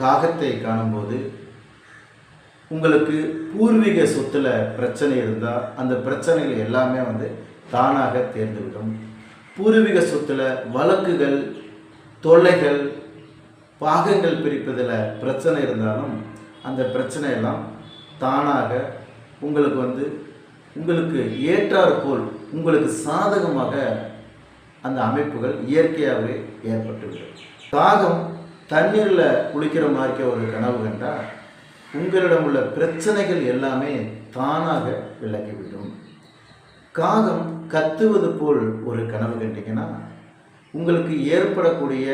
காகத்தை காணும்போது உங்களுக்கு பூர்வீக சொத்தில் பிரச்சனை இருந்தால் அந்த பிரச்சனைகள் எல்லாமே வந்து தானாக தேர்ந்துவிடும். பூர்வீக சொத்தில் வழக்குகள் தொல்லைகள் பாகங்கள் பிரிப்பதில் பிரச்சனை இருந்தாலும் அந்த பிரச்சனை எல்லாம் தானாக உங்களுக்கு வந்து உங்களுக்கு ஏற்றார் போல் உங்களுக்கு சாதகமாக அந்த அமைப்புகள் இயற்கையாகவே ஏற்பட்டுவிடும். காகம் தண்ணீரில் குளிக்கிற மாதிரிக்க ஒரு கனவு கண்டால் உங்களிடம் உள்ள பிரச்சனைகள் எல்லாமே தானாக விலகிவிடும் காகம் கத்துவது போல் ஒரு கனவு கண்டிங்கன்னா உங்களுக்கு ஏற்படக்கூடிய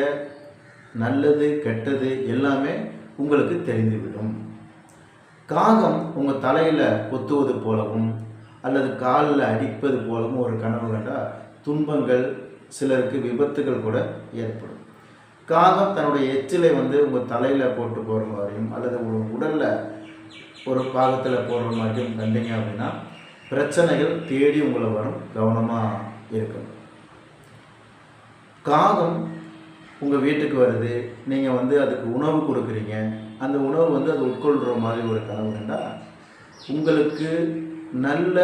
நல்லது கெட்டது எல்லாமே உங்களுக்கு தெரிந்துவிடும் காகம் உங்கள் தலையில் கொத்துவது போலவும் அல்லது காலில் அடிப்பது போலவும் ஒரு கனவு கண்டால் துன்பங்கள் சிலருக்கு விபத்துகள் கூட ஏற்படும். காகம் தன்னுடைய எச்சிலை வந்து உங்கள் தலையில் போட்டு போகிற மாதிரியும் அல்லது உங்கள் உடலில் ஒரு பாகத்தில் போடுற மாதிரியும் கண்டிங்க அப்படின்னா பிரச்சனைகள் தேடி உங்களை வரும் கவனமாக இருக்கணும். காகம் உங்கள் வீட்டுக்கு வருது நீங்கள் வந்து அதுக்கு உணவு கொடுக்குறீங்க அந்த உணவு வந்து அது உட்கொள்கிற மாதிரி ஒரு கனவு இருந்தால் உங்களுக்கு நல்ல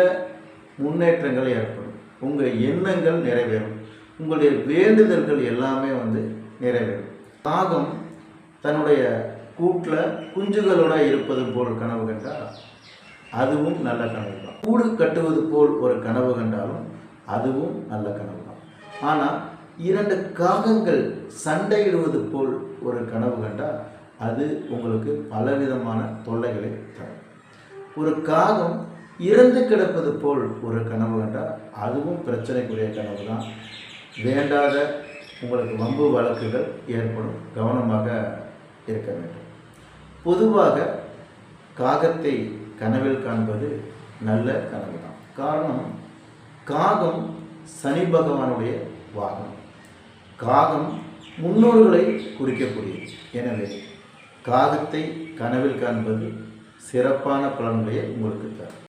முன்னேற்றங்கள் ஏற்படும். உங்கள் எண்ணங்கள் நிறைவேறும். உங்களுடைய வேண்டுதல்கள் எல்லாமே வந்து நிறைவேறும். காகம் தன்னுடைய கூட்டில் குஞ்சுகளோட இருப்பது போல் கனவு கண்டால் அதுவும் நல்ல கனவு தான். கூடு கட்டுவது போல் ஒரு கனவு கண்டாலும் அதுவும் நல்ல கனவு தான். ஆனால் இரண்டு காகங்கள் சண்டையிடுவது போல் ஒரு கனவு கண்டால் அது உங்களுக்கு பலவிதமான தொல்லைகளை தரும். ஒரு காகம் இறந்து கிடப்பது போல் ஒரு கனவு கண்டால் அதுவும் பிரச்சனைக்குரிய கனவு தான். வேண்டாத உங்களுக்கு வம்பு வழக்குகள் ஏற்படும். கவனமாக இருக்க வேண்டும். பொதுவாக காகத்தை கனவில் காண்பது நல்ல கனவு தான் காரணம் காகம் சனி பகவானுடைய வாகனம். காகம் முன்னோர்களை குறிக்கக்கூடியது. எனவே காகத்தை கனவில் காண்பது சிறப்பான பலன்களை உங்களுக்கு தரும்.